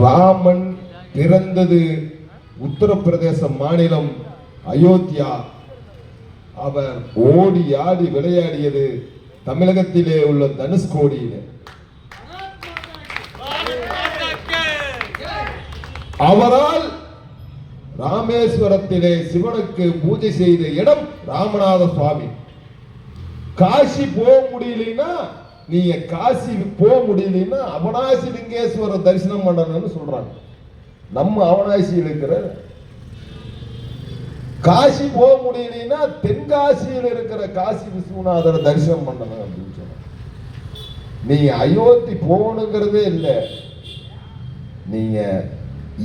ராமன் பிறந்தது உத்தரப்பிரதேச மாநிலம் அயோத்தியா. அவர் ஓடி ஆடி விளையாடியது தமிழகத்திலே உள்ள தனுஷ்கோடியிலே அவரால் ராமேஸ்வரத்திலே சிவனுக்கு பூஜை செய்த இடம் ராமநாத சுவாமி காசி போக முடியலைன்னா நீங்க காசி போக முடியலன்னா அவனாசி லிங்கேஸ்வரர் தரிசனம் பண்ணணும்னு சொல்றாங்க. நம்ம அவனாசியில் இருக்கிற காசி போக முடியலன்னா தென்காசியில் இருக்கிற காசி விஸ்வநாதரை தரிசனம் பண்ணணும் அப்படின்னு சொன்னாங்க நீங்க அயோத்தி போகணுங்கிறதே இல்லை. நீங்க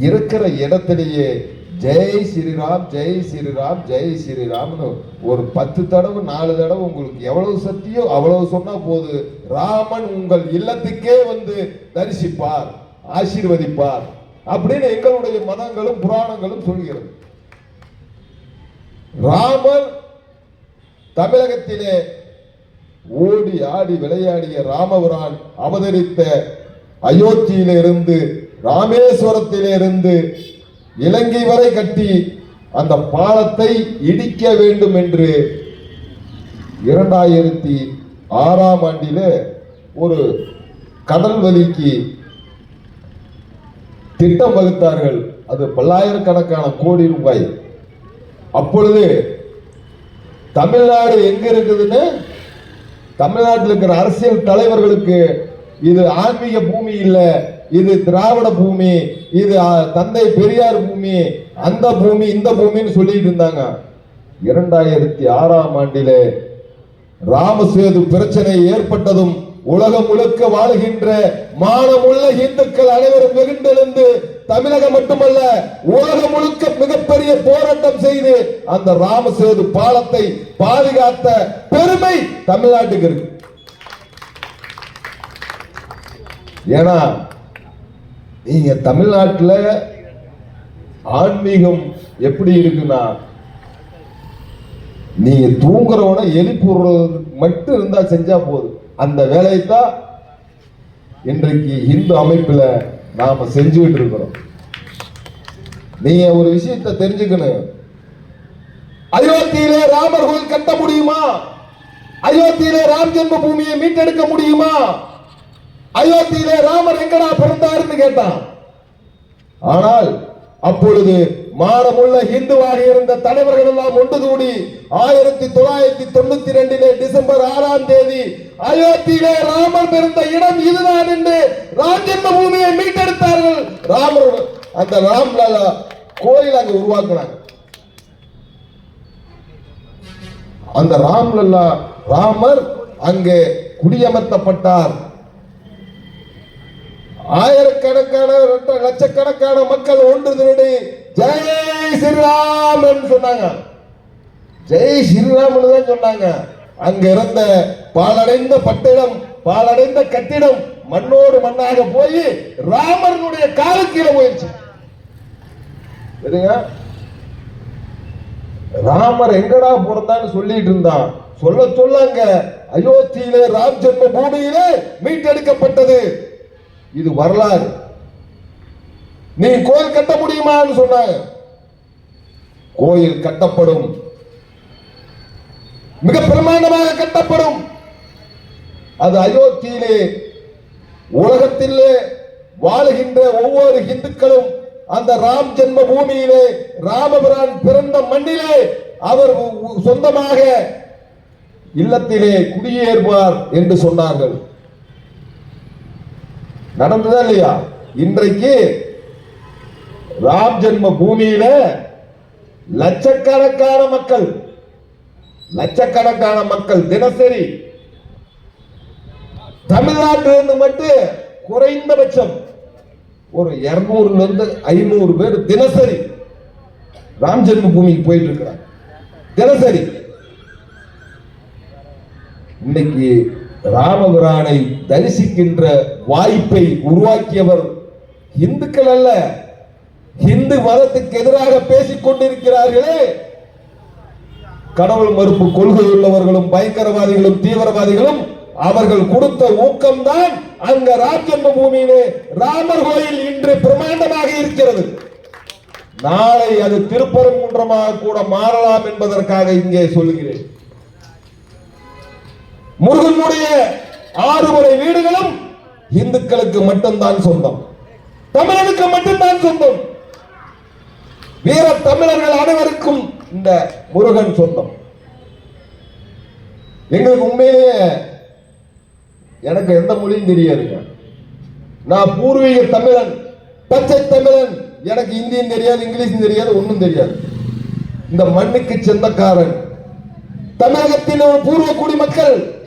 இருக்கிற இடத்திலேயே ஜெய் ஸ்ரீராம் ஜெய் ஸ்ரீராம் ஜெய் ஸ்ரீராம்னு ஒரு பத்து தடவை நாலு தடவை உங்களுக்கு எவ்வளவு சக்தியோ அவ்வளவு சொன்னா போது ராமன் உங்கள் இல்லத்துக்கே வந்து தரிசிப்பார் ஆசீர்வதிப்பார் அப்படின்னு எங்களுடைய மதங்களும் புராணங்களும் சொல்கிறது. ராமர் தமிழகத்திலே ஓடி ஆடி விளையாடிய ராமபுரான் அவதரித்த அயோத்தியிலிருந்து ராமேஸ்வரத்திலிருந்து இலங்கை வரை கட்டி அந்த பாலத்தை இடிக்க வேண்டும் என்று இரண்டாயிரத்தி ஆறாம் ஆண்டில் ஒரு கடல் வலிக்கு திட்டம் வகுத்தார்கள். அது பல்லாயிரக்கணக்கான கோடி ரூபாய். அப்பொழுது தமிழ்நாடு எங்க இருக்குதுன்னு? தமிழ்நாட்டில் இருக்கிற அரசியல் தலைவர்களுக்கு இது ஆன்மீக பூமி இல்லை. இது திராவிட பூமி இது தந்தை பெரியார் பூமி அந்த பூமி இந்த பூமின்னு சொல்லிட்டு இருந்தாங்க. இரண்டாயிரத்தி ஆறாம் ஆண்டிலே ராமசேது பிரச்சனை ஏற்பட்டதும் உலகம் முழுக்க வாழுகின்ற மானமுள்ள இந்துக்கள் அனைவரும் வெகுண்டெழுந்து தமிழகம் மட்டுமல்ல உலகம் முழுக்க மிகப்பெரிய போராட்டம் செய்து அந்த ராமசேது பாலத்தை பாதுகாத்த பெருமை தமிழ்நாட்டுக்கு இருக்கு. ஏன்னா நீங்க தமிழ்நாட்டில் ஆன்மீகம் எப்படி இருக்குன்னா நீங்க தூங்குறவன எழுப்புறது மட்டும் இருந்தா செஞ்சா போதும். அந்த வேலையை தான் இன்றைக்கு இந்து அமைப்புல நாம செஞ்சுக்கிட்டு இருக்கிறோம். நீங்க ஒரு விஷயத்தை தெரிஞ்சுக்கணும். அயோத்தியிலே ராமர் கோயில் கட்ட முடியுமா? அயோத்தியிலே ராம் ஜென்ம பூமியை மீட்டெடுக்க முடியுமா? அயோத்தியிலே ராமர் எங்கடா பிறந்தாருன்னு கேட்டான் ஆனால் அப்பொழுது மானமுள்ள இந்துவாக இருந்த தலைவர்கள் எல்லாம் ஒன்று கூடி ஆயிரத்தி தொள்ளாயிரத்தி தொண்ணூத்தி ரெண்டிலே டிசம்பர் ஆறாம் தேதி அயோத்தியிலே ராமர் பிறந்த இடம் இதுதான் என்று ராஜென்ம பூமியை மீட்டெடுத்தார்கள். ராமர் அந்த ராம்லலா கோயில் அங்க உருவாக்குனாங்க. அந்த ராம்லல்லா ராமர் அங்கே குடியமர்த்தப்பட்டார். ஆயிரக்கணக்கான லட்சக்கணக்கான மக்கள் ஒன்று திரடி ஜெய் ஸ்ரீராம் சொன்னாங்க. ஜெய் ஸ்ரீராம்னு தான் சொன்னாங்க. அங்க இருந்த பாலடைந்த பட்டிடம் பாலடைந்த கட்டிடம் மண்ணோடு மண்ணாக போய் ராமனுடைய கால கீழே போயிடுச்சு சரிங்க ராமர் எங்கடா பிறந்தான்னு சொல்லிட்டு இருந்தான் சொல்ல சொல்லாங்க. அயோத்தியிலே ராம் ஜென்ம பூமியிலே மீட்டெடுக்கப்பட்டது. இது வரலாறு. நீ கோயில் கட்ட முடியுமான்னு சொன்னாங்க கோயில் கட்டப்படும். மிக பிரமாண்டமாக கட்டப்படும். அது அயோத்தியிலே உலகத்திலே வாழுகின்ற ஒவ்வொரு இந்துக்களும் அந்த ராம் ஜென்ம பூமியிலே ராமபிரான் பிறந்த மண்ணிலே அவர் சொந்தமாக இல்லத்திலே குடியேறுவார் என்று சொன்னார்கள். நடந்ததா இல்லையா? இன்றைக்கு ராம் ஜென்ம பூமியில லட்சக்கணக்கான மக்கள் லட்சக்கணக்கான மக்கள் தினசரி தமிழ்நாட்டிலிருந்து மட்டும் குறைந்தபட்சம் ஒரு இருநூறுல இருந்து ஐநூறு பேர் தினசரி ராம் ஜென்ம பூமிக்கு போயிட்டு இருக்கிறாங்க. தினசரி. இன்னைக்கு ராமபிரானை தரிசிக்கின்ற வாய்ப்பை உருவாக்கியவர் இந்துக்கள் அல்ல. இந்து மதத்துக்கு எதிராக பேசிக் கொண்டிருக்கிறார்களே. கடவுள் மறுப்பு கொள்கை உள்ளவர்களும் பயங்கரவாதிகளும் தீவிரவாதிகளும் அவர்கள் கொடுத்த ஊக்கம்தான் அங்க ராஜ்யம்ம பூமியிலே ராமர் கோயில் இன்று பிரமாண்டமாக இருக்கிறது. நாளை அது திருப்பரங்குன்றமாக கூட மாறலாம் என்பதற்காக இங்கே சொல்கிறேன். முருகனுடைய ஆறுமுறை வீடுகளும் இந்துக்களுக்கு மட்டும்தான் சொந்தம். தமிழனுக்கு மட்டும்தான் சொந்தம். வீர தமிழர்கள் அனைவருக்கும் இந்த முருகன் சொந்தம். எங்களுக்கு உண்மையிலேயே எனக்கு எந்த மொழியும் தெரியாதுங்க. நான் பூர்வீக தமிழன் பச்சை தமிழன் எனக்கு இந்தியும் தெரியாது இங்கிலீஷும் தெரியாது ஒன்றும் தெரியாது. இந்த மண்ணுக்கு சொந்தக்காரன். தமிழகத்தின் ஒரு பூர்வ குடிமக்கள்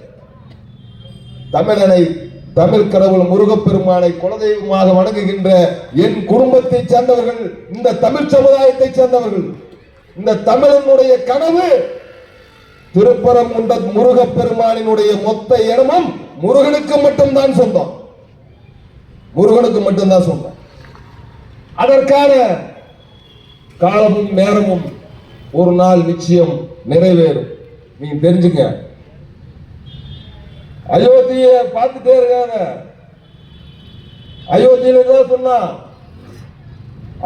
தமிழனை தமிழ் கடவுள் முருகப்பெருமானை குலதெய்வமாக வணங்குகின்ற என் குடும்பத்தை சேர்ந்தவர்கள் இந்த தமிழ் சமுதாயத்தை சேர்ந்தவர்கள் இந்த தமிழனுடைய கனவு திருப்பரங்குன்ற முருகப்பெருமானினுடைய மொத்த இடமும் முருகனுக்கு மட்டும்தான் சொந்தம். முருகனுக்கு மட்டும்தான் சொந்தம். அதற்கான காலமும் நேரமும் ஒரு நாள் நிச்சயம் நிறைவேறும். நீங்க தெரிஞ்சுங்க. அயோத்திய பார்த்துட்டே இருக்காங்க. அயோத்தியில தான் சொன்னா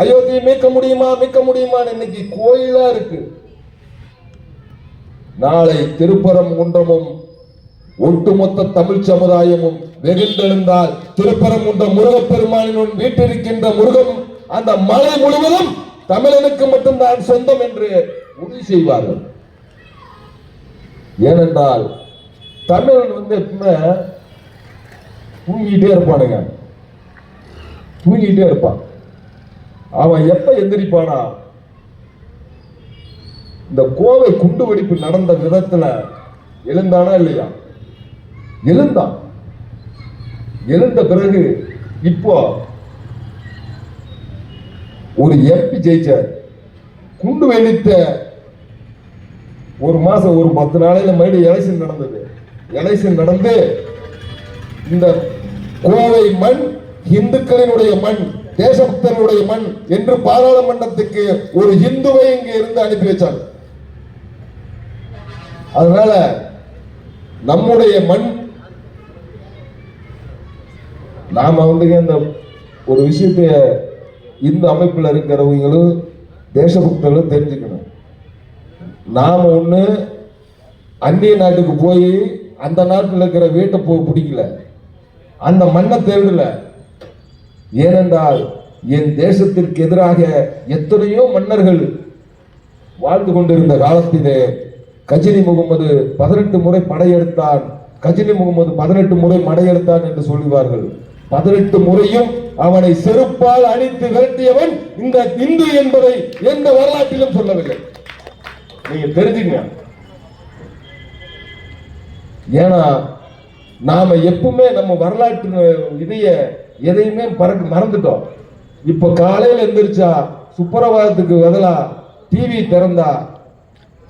அயோத்தியை மீட்க முடியுமா மீட்க முடியுமான்னு இன்னைக்கு கோயிலா இருக்கு. நாளை திருப்பரம் குன்றமும் ஒட்டுமொத்த தமிழ் சமுதாயமும் வெகுண்டெழுந்தால் திருப்பரங்குன்ற முருகப்பெருமானின் வீட்டிருக்கின்ற முருகன் அந்த மலை முழுவதும் தமிழனுக்கு மட்டும்தான் சொந்தம் என்று உறுதி செய்வார்கள். ஏனென்றால் தமிழன் வந்து எப்பவுமே தூங்கிட்டே இருப்பானுங்க. தூங்கிட்டே இருப்பான். அவன் எப்ப எந்திரிப்பானா? இந்த கோவை குண்டு வெடிப்பு நடந்த விதத்துல எழுந்தானா இல்லையா? எழுந்தான். எழுந்த பிறகு இப்போ ஒரு எம்பி ஜெயிச்சார் குண்டு வெடித்த ஒரு மாசம் ஒரு பத்து நாளையில மறுபடியும் எலெக்ஷன் நடந்தது. எலெக்ஷன் நடந்து இந்த கோவை மண் இந்துக்களினுடைய மண் தேசபக்தனுடைய மண் என்று பாராளுமன்றத்துக்கு ஒரு இந்துவை இங்க இருந்து அனுப்பி வச்சாங்க. அதனால நம்முடைய மண் நாம வந்து இந்த ஒரு விஷயத்தை இந்த அமைப்பில் இருக்கிறவங்களும் தேசபக்தர்களும் தெரிஞ்சுக்கணும். நாம ஒண்ணு அந்நிய நாட்டுக்கு போய் அந்த நாட்டில் இருக்கிற வீட்டை போ பிடிக்கல. அந்த மண்ணை தேடல. ஏனென்றால் என் தேசத்திற்கு எதிராக எத்தனையோ மன்னர்கள் வாழ்ந்து கொண்டிருந்த காலத்திலே கஜினி முகமது பதினெட்டு முறை படையெடுத்தான். கஜினி முகமது பதினெட்டு முறை படையெடுத்தான் என்று சொல்லுவார்கள். பதினெட்டு முறையும் அவனை செருப்பால் அணித்து விரட்டியவன் இந்த இந்து என்பதை எந்த வரலாற்றிலும் சொல்லவில்லை. நீங்க தெரிஞ்சுங்க ஏன்னா நாம எப்பவுமே நம்ம வரலாற்று இதைய எதையுமே பறக்க மறந்துட்டோம். இப்ப காலையில எந்திரிச்சா சுப்பரவாதத்துக்கு பதிலா டிவி திறந்தா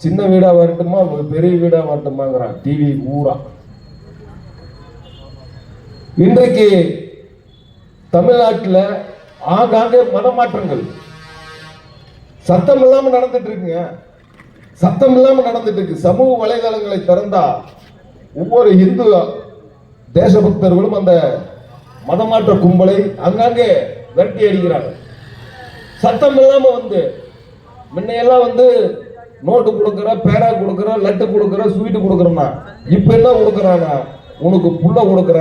சின்ன வீடா வரட்டுமா பெரிய வீடா வரட்டுமாங்கிறான் டிவி ஊரா. இன்றைக்கு தமிழ்நாட்டில் ஆங்காங்கே மதமாற்றங்கள் சத்தம் இல்லாமல் நடந்துட்டு இருக்குங்க. சத்தம் இல்லாமல் நடந்துட்டு இருக்கு. சமூக வலைதளங்களை திறந்தா ஒவ்வொரு இந்து தேசபக்தர்களும் அந்த மதமாற்ற கும்பலை அங்கங்கே விரட்டி அடிக்கிறாங்க சத்தம் இல்லாம வந்து முன்னையெல்லாம் வந்து நோட்டு கொடுக்குற பேரா கொடுக்குற லட்டு கொடுக்குற ஸ்வீட்டு கொடுக்குறனா இப்ப என்ன கொடுக்குறானா? உனக்கு புள்ள கொடுக்குற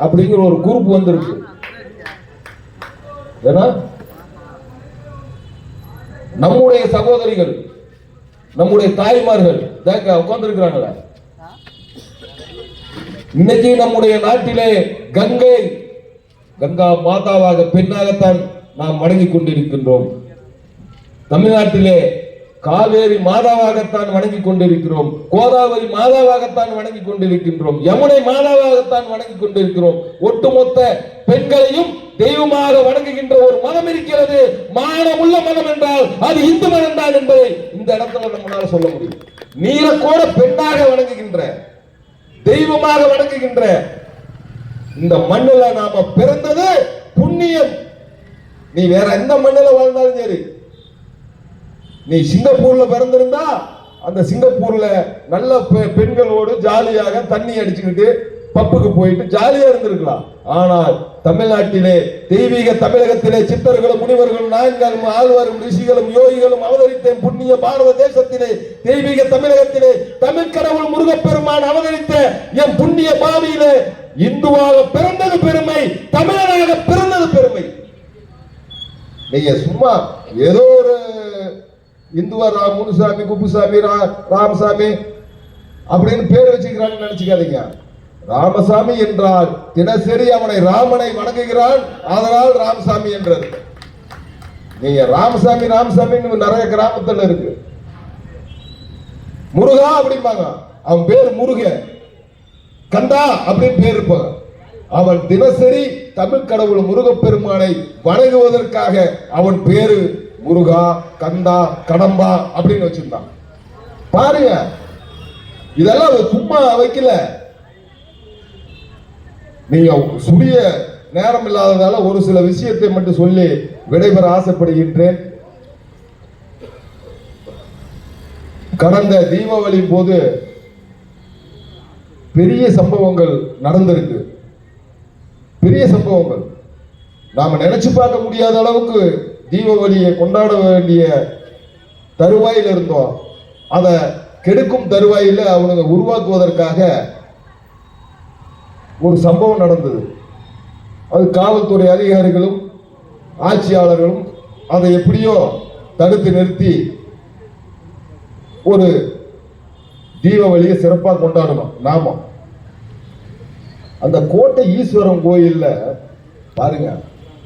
அப்படிங்கிற ஒரு குரூப் வந்திருக்கு. ஏன்னா நம்முடைய சகோதரிகள் நம்முடைய தாய்மார்கள் உட்கார்ந்து இருக்கிறாங்களே இன்னைக்கு நம்முடைய நாட்டிலே கங்கை கங்கா மாதாவாக பெண்ணாகத்தான் நாம் வணங்கிக் கொண்டிருக்கின்றோம். தமிழ்நாட்டிலே காவேரி மாதாவாகத்தான் வணங்கிக் கொண்டிருக்கிறோம். கோதாவரி மாதாவாகத்தான் வணங்கி கொண்டிருக்கின்றோம். யமுனை மாதாவாகத்தான் வணங்கி கொண்டிருக்கிறோம். ஒட்டுமொத்த பெண்களையும் தெய்வமாக வணங்குகின்ற ஒரு மதம் இருக்கிறது. மானமுள்ள மதம் என்றால் அது இந்து மதம் தான் என்பதை இந்த இடத்துல நம்மளால சொல்ல முடியும். நீலக்கோட பெண்ணாக வணங்குகின்ற தெய்வமாக வணங்குகின்ற இந்த மண்ணில் நாம பிறந்தது புண்ணியம். நீ வேற எந்த மண்ணில் வாழ்ந்தாலும் சரி நீ சிங்கப்பூர்ல பிறந்திருந்தா அந்த சிங்கப்பூர்ல நல்ல பெ- பெண்களோடு ஜாலியாக தண்ணி அடிச்சுக்கிட்டு பப்புக்கு போயிட்டு ஜாலியா இருந்திருக்கலாம். ஆனால் தமிழ்நாட்டிலே தெய்வீக தமிழகத்திலே சித்தர்களும் முனிவர்களும் நாயன்களும் ஆழ்வாரும் ரிஷிகளும் யோகிகளும் அவதரித்த புண்ணிய பாரத தேசத்திலே தெய்வீக தமிழகத்திலே தமிழ் கடவுள் முருகப்பெருமான் அவதரித்த என் புண்ணிய பாவியிலே இந்துவாக பிறந்தது பெருமை தமிழனாக பிறந்தது பெருமை. நீங்க சும்மா ஏதோ ஒரு இந்துவா ராம் முனுசாமி குப்புசாமி ரா- ராமசாமி அப்படின்னு பேர் வச்சுக்கிறாங்கன்னு நினைச்சுக்காதீங்க. ராமசாமி என்றால் தினசரி அவனை ராமனை வணங்குகிறான் அதனால் ராமசாமி என்றது. நீங்க ராமசாமி ராமசாமின்னு நிறைய கிராமத்துல இருக்கு. முருகா அப்படிம்பாங்க. அவன் பேர் முருகன். கந்தா அப்படின்னு பேர் இருப்பாங்க அவன் தினசரி தமிழ் கடவுள் முருகப்பெருமானை வணங்குவதற்காக அவன் பேரு முருகா கந்தா கடம்பா அப்படின்னு வச்சிருந்தான். பாருங்க. இதெல்லாம் சும்மா வைக்கல. நீங்க சுரிய நேரம் இல்லாததால ஒரு சில விஷயத்தை மட்டும் சொல்லி விடைபெற ஆசைப்படுகின்றேன். கடந்த தீபாவளி போது பெரிய சம்பவங்கள் நடந்திருக்கு. பெரிய சம்பவங்கள். நாம நினைச்சு பார்க்க முடியாத அளவுக்கு தீபாவளியை கொண்டாட வேண்டிய தருவாயில் இருந்தோம் அதை கெடுக்கும் தருவாயில் அவனுங்க உருவாக்குவதற்காக ஒரு சம்பவம் நடந்தது. அது காவல்துறை அதிகாரிகளும் ஆட்சியாளர்களும் அதை எப்படியோ தடுத்து நிறுத்தி ஒரு தீபாவளியை சிறப்பாக கொண்டாடணும் நாம. அந்த கோட்டை ஈஸ்வரன் கோயிலில் பாருங்க